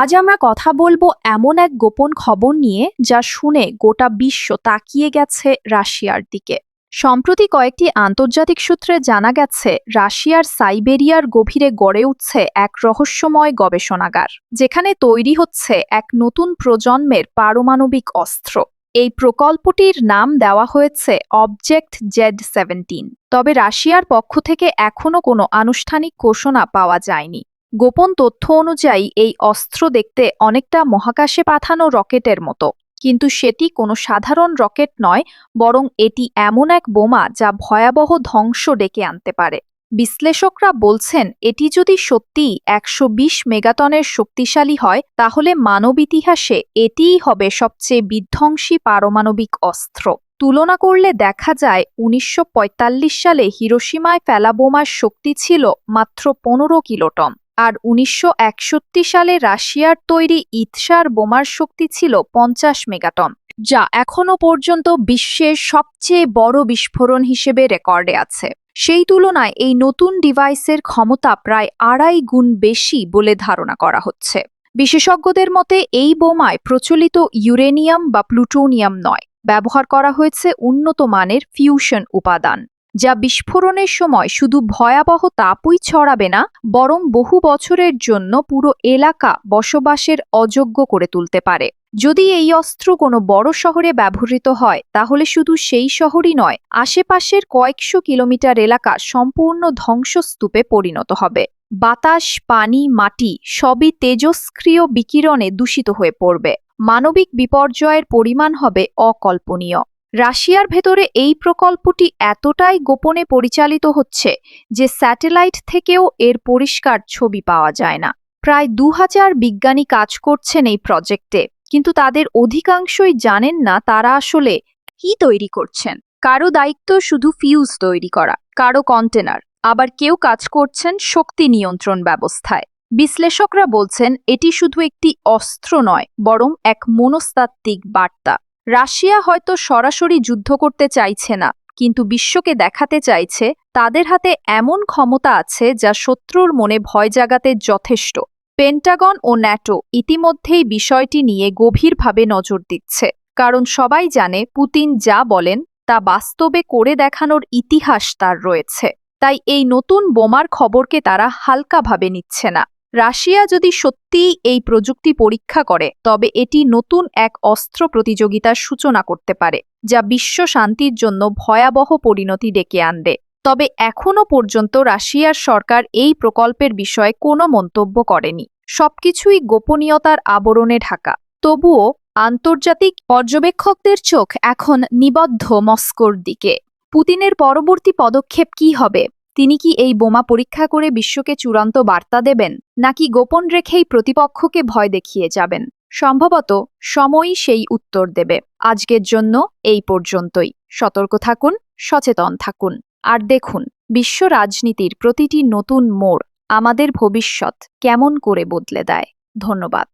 আজ আমরা কথা বলব এমন এক গোপন খবর নিয়ে যা শুনে গোটা বিশ্ব তাকিয়ে গেছে রাশিয়ার দিকে। সম্প্রতি কয়েকটি আন্তর্জাতিক সূত্রে জানা গেছে, রাশিয়ার সাইবেরিয়ার গভীরে গড়ে উঠছে এক রহস্যময় গবেষণাগার, যেখানে তৈরি হচ্ছে এক নতুন প্রজন্মের পারমাণবিক অস্ত্র। এই প্রকল্পটির নাম দেওয়া হয়েছে অবজেক্ট জেড সেভেন্টিন তবে রাশিয়ার পক্ষ থেকে এখনও কোনো আনুষ্ঠানিক ঘোষণা পাওয়া যায়নি। গোপন তথ্য অনুযায়ী এই অস্ত্র দেখতে অনেকটা মহাকাশে পাঠানো রকেটের মতো। কিন্তু সেটি কোনো সাধারণ রকেট নয়, বরং এটি এমন এক বোমা যা ভয়াবহ ধ্বংস ডেকে আনতে পারে। বিশ্লেষকরা বলছেন, এটি যদি সত্যিই একশো মেগাটনের শক্তিশালী হয়, তাহলে মানব ইতিহাসে এটিই হবে সবচেয়ে বিধ্বংসী পারমাণবিক অস্ত্র। তুলনা করলে দেখা যায়, উনিশশো পঁয়তাল্লিশ সালে হিরোসীমায় ফেলা বোমার শক্তি ছিল মাত্র পনেরো কিলোটন। আর উনিশশো একষট্টি সালে রাশিয়ার তৈরি ইথসার বোমার শক্তি ছিল পঞ্চাশ মেগাটন, যা এখনও পর্যন্ত বিশ্বের সবচেয়ে বড় বিস্ফোরণ হিসেবে রেকর্ডে আছে। সেই তুলনায় এই নতুন ডিভাইসের ক্ষমতা প্রায় আড়াই গুণ বেশি বলে ধারণা করা হচ্ছে। বিশেষজ্ঞদের মতে, এই বোমায় প্রচলিত ইউরেনিয়াম বা প্লুটোনিয়াম নয়, ব্যবহার করা হয়েছে উন্নত মানের ফিউশন উপাদান। যা বিস্ফোরণের সময় শুধু ভয়াবহ তাপই ছড়াবে না, বরং বহু বছরের জন্য পুরো এলাকা বসবাসের অযোগ্য করে তুলতে পারে। যদি এই অস্ত্র কোনো বড় শহরে ব্যবহৃত হয়, তাহলে শুধু সেই শহরই নয়, আশেপাশের কয়েকশো কিলোমিটার এলাকা সম্পূর্ণ ধ্বংসস্তূপে পরিণত হবে। বাতাস, পানি, মাটি সবই তেজস্ক্রিয় বিকিরণে দূষিত হয়ে পড়বে। মানবিক বিপর্যয়ের পরিমাণ হবে অকল্পনীয়। রাশিয়ার ভেতরে এই প্রকল্পটি এতটাই গোপনে পরিচালিত হচ্ছে যে স্যাটেলাইট থেকেও এর পরিষ্কার ছবি পাওয়া যায় না। প্রায় দু হাজার বিজ্ঞানী কাজ করছেন এই প্রজেক্টে, কিন্তু তাদের অধিকাংশই জানেন না তারা আসলে কি তৈরি করছেন। কারও দায়িত্ব শুধু ফিউজ তৈরি করা, কারও কন্টেনার আবার কেউ কাজ করছেন শক্তি নিয়ন্ত্রণ ব্যবস্থায়। বিশ্লেষকরা বলছেন, এটি শুধু একটি অস্ত্র নয়, বরং এক মনস্তাত্ত্বিক বার্তা। রাশিয়া হয়তো সরাসরি যুদ্ধ করতে চাইছে না, কিন্তু বিশ্বকে দেখাতে চাইছে, তাদের হাতে এমন ক্ষমতা আছে যা শত্রুর মনে ভয় জাগাতে যথেষ্ট। পেন্টাগন ও ন্যাটো ইতিমধ্যেই বিষয়টি নিয়ে গভীরভাবে নজর দিচ্ছে, কারণ সবাই জানে পুতিন যা বলেন, তা বাস্তবে করে দেখানোর ইতিহাস তার রয়েছে, তাই এই নতুন বোমার খবরকে তারা হালকাভাবে নিচ্ছে না। রাশিয়া যদি সত্যিই এই প্রযুক্তি পরীক্ষা করে, তবে এটি নতুন এক অস্ত্র প্রতিযোগিতার সূচনা করতে পারে, যা বিশ্ব শান্তির জন্য ভয়াবহ পরিণতি ডেকে আনবে। তবে এখনও পর্যন্ত রাশিয়ার সরকার এই প্রকল্পের বিষয়ে কোনো মন্তব্য করেনি। সবকিছুই গোপনীয়তার আবরণে ঢাকা। তবুও আন্তর্জাতিক পর্যবেক্ষকদের চোখ এখন নিবদ্ধ মস্কোর দিকে। পুতিনের পরবর্তী পদক্ষেপ কি হবে? তিনি কি এই বোমা পরীক্ষা করে বিশ্বকে চূড়ান্ত বার্তা দেবেন, নাকি গোপন রেখেই প্রতিপক্ষকে ভয় দেখিয়ে যাবেন? সম্ভবত সময়ই সেই উত্তর দেবে। আজকের জন্য এই পর্যন্তই। সতর্ক থাকুন, সচেতন থাকুন। আর দেখুন, বিশ্ব রাজনীতির প্রতিটি নতুন মোড় আমাদের ভবিষ্যৎ কেমন করে বদলে দেয়। ধন্যবাদ।